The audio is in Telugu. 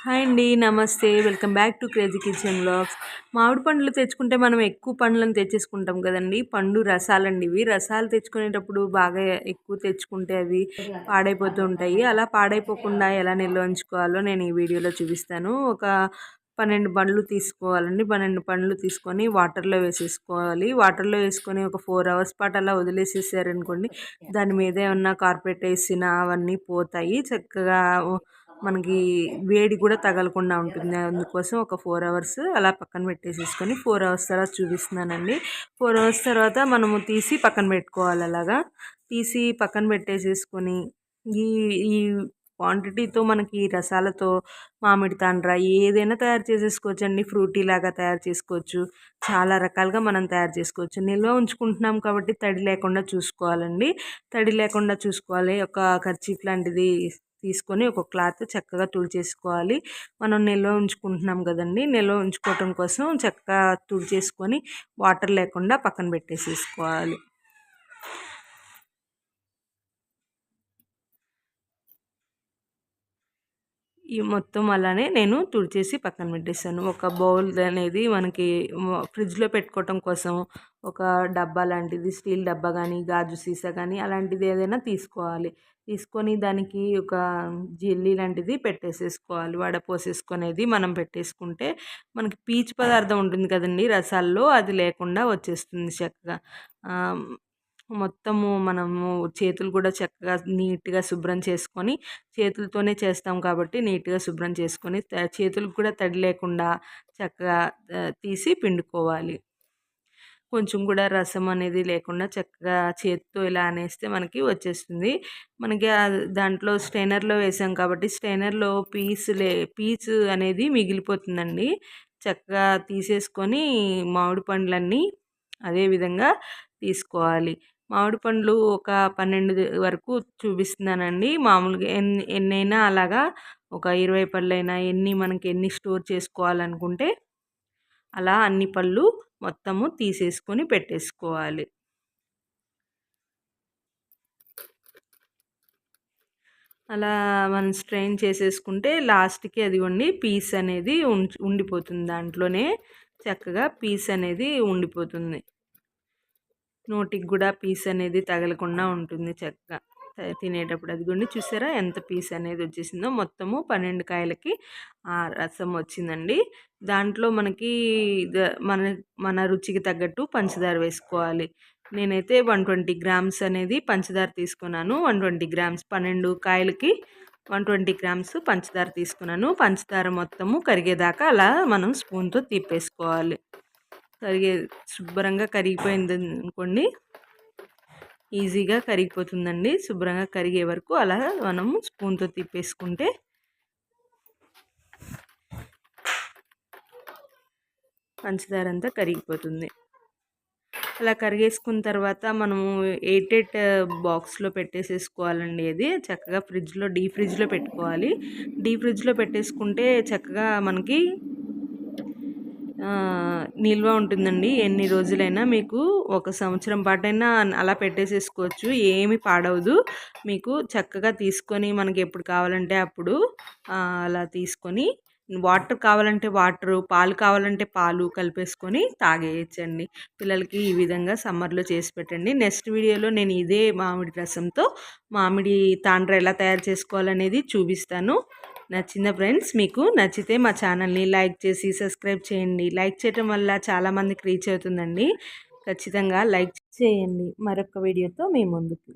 హాయ్ అండి namaste. Welcome back to crazy kitchen blogs మామిడి పండ్లు తెచ్చుకుంటే మనం ఎక్కువ పండ్లను తెచ్చేసుకుంటాం కదండి. పండు రసాలండి ఇవి. రసాలు తెచ్చుకునేటప్పుడు బాగా ఎక్కువ తెచ్చుకుంటే అవి పాడైపోతూ ఉంటాయి. అలా పాడైపోకుండా ఎలా నిల్వ ఉంచుకోవాలో నేను ఈ వీడియోలో చూపిస్తాను. ఒక పన్నెండు పండ్లు తీసుకోవాలండి. పన్నెండు పండ్లు తీసుకొని వాటర్లో వేసేసుకోవాలి. వాటర్లో వేసుకొని ఒక ఫోర్ అవర్స్ పాటు అలా వదిలేసేసారనుకోండి దాని మీద ఏమన్నా కార్పెట్ వేసిన అవన్నీ పోతాయి. చక్కగా మనకి వేడి కూడా తగలకుండా ఉంటుంది. అందుకోసం ఒక ఫోర్ అవర్స్ అలా పక్కన పెట్టేసేసుకొని ఫోర్ అవర్స్ తర్వాత చూపిస్తున్నానండి. ఫోర్ అవర్స్ తర్వాత మనము తీసి పక్కన పెట్టుకోవాలి అలాగా. తీసి పక్కన పెట్టేసేసుకొని ఈ ఈ క్వాంటిటీతో మనకి రసాలతో మామిడి తాండ్ర ఏదైనా తయారు చేసేసుకోవచ్చు అండి ఫ్రూటీ లాగా తయారు చేసుకోవచ్చు. చాలా రకాలుగా మనం తయారు చేసుకోవచ్చు. నిల్వ ఉంచుకుంటున్నాం కాబట్టి తడి లేకుండా చూసుకోవాలండి. తడి లేకుండా చూసుకోవాలి. ఒక కర్చీఫ్ లాంటిది తీసుకొని ఒక క్లాత్ చక్కగా తుడిచేసుకోవాలి. మనం నిల్వ ఉంచుకుంటున్నాం కదండి నిల్వ ఉంచుకోవటం కోసం చక్కగా తుడిచేసుకొని వాటర్ లేకుండా పక్కన పెట్టేసేసుకోవాలి. ఈ మొత్తం అలానే నేను తుడిచేసి పక్కన పెట్టేస్తాను ఒక బౌల్ అనేది మనకి ఫ్రిడ్జ్లో పెట్టుకోవటం కోసం ఒక డబ్బా లాంటిది స్టీల్ డబ్బా కానీ గాజు సీసా కానీ అలాంటిది ఏదైనా తీసుకోవాలి. తీసుకొని దానికి ఒక జెల్లీ లాంటిది పెట్టేసేసుకోవాలి. వడపోసేసుకునేది మనం పెట్టేసుకుంటే మనకి పీచు పదార్థం ఉంటుంది కదండి రసాల్లో అది లేకుండా వచ్చేస్తుంది చక్కగా. మొత్తము మనము చేతులు కూడా చక్కగా నీట్గా శుభ్రం చేసుకొని చేతులతోనే చేస్తాం కాబట్టి నీట్గా శుభ్రం చేసుకొని చేతులకు కూడా తడి లేకుండా చక్కగా తీసి పిండుకోవాలి. కొంచెం కూడా రసం అనేది లేకుండా చక్కగా చేతితో ఇలా అనేస్తే మనకి వచ్చేస్తుంది. మనకి దాంట్లో స్టైనర్లో వేసాం కాబట్టి స్టైనర్లో పీస్ లే పీచు అనేది మిగిలిపోతుందండి. చక్కగా తీసేసుకొని మామిడి పండ్లన్నీ అదేవిధంగా తీసుకోవాలి. మామిడి పండ్లు ఒక పన్నెండు వరకు చూపిస్తున్నానండి. మామూలుగా ఎన్ని ఎన్నైనా అలాగా ఒక ఇరవై పళ్ళైనా ఎన్ని మనకి ఎన్ని స్టోర్ చేసుకోవాలనుకుంటే అలా అన్ని పళ్ళు మొత్తము తీసేసుకొని పెట్టేసుకోవాలి. అలా మనం స్ట్రెయిన్ చేసేసుకుంటే లాస్ట్కి అది ఉండి పీస్ అనేది ఉండిపోతుంది దాంట్లోనే. చక్కగా పీస్ అనేది ఉండిపోతుంది. నోటికి కూడా పీస్ అనేది తగలకుండా ఉంటుంది చక్కగా. తినేటప్పుడు అది గుండి చూసారా ఎంత పీస్ అనేది వచ్చేసిందో. మొత్తము పన్నెండు కాయలకి ఆ రసం వచ్చిందండి. దాంట్లో మనకి మన మన రుచికి తగ్గట్టు పంచదార వేసుకోవాలి. నేనైతే వన్ ట్వంటీ గ్రామ్స్ అనేది పంచదార తీసుకున్నాను. వన్ ట్వంటీ గ్రామ్స్ పన్నెండు కాయలకి వన్ ట్వంటీ గ్రామ్స్ పంచదార తీసుకున్నాను. పంచదార మొత్తము కరిగేదాకా అలా మనం స్పూన్తో తీపేసుకోవాలి. కరిగే శుభ్రంగా కరిగిపోయింది అనుకోండి. ఈజీగా కరిగిపోతుందండి. శుభ్రంగా కరిగే వరకు అలా మనము స్పూన్తో తిప్పేసుకుంటే పంచదార అంతా కరిగిపోతుంది. అలా కరిగేసుకున్న తర్వాత మనము ఎయిట్ ఎయిట్ బాక్స్లో పెట్టేసేసుకోవాలండి అది. చక్కగా ఫ్రిడ్జ్లో డీ ఫ్రిడ్జ్లో పెట్టుకోవాలి. డీ ఫ్రిడ్జ్లో పెట్టేసుకుంటే చక్కగా మనకి నిల్వ ఉంటుందండి. ఎన్ని రోజులైనా మీకు ఒక సంవత్సరం పాటైనా అలా పెట్టేసేసుకోవచ్చు. ఏమి పాడవదు. మీకు చక్కగా తీసుకొని మనకి ఎప్పుడు కావాలంటే అప్పుడు అలా తీసుకొని వాటర్ కావాలంటే వాటరు పాలు కావాలంటే పాలు కలిపేసుకొని తాగేయచ్చండి. పిల్లలకి ఈ విధంగా సమ్మర్లో చేసి పెట్టండి. నెక్స్ట్ వీడియోలో నేను ఇదే మామిడి రసంతో మామిడి తాండ్ర ఎలా తయారు చేసుకోవాలనేది చూపిస్తాను. నచ్చిందా ఫ్రెండ్స్ మీకు నచ్చితే మా ఛానల్ని లైక్ చేసి సబ్స్క్రైబ్ చేయండి. లైక్ చేయడం వల్ల చాలామందికి రీచ్ అవుతుందండి. ఖచ్చితంగా లైక్ చేయండి. మరొక వీడియోతో మీ ముందుకు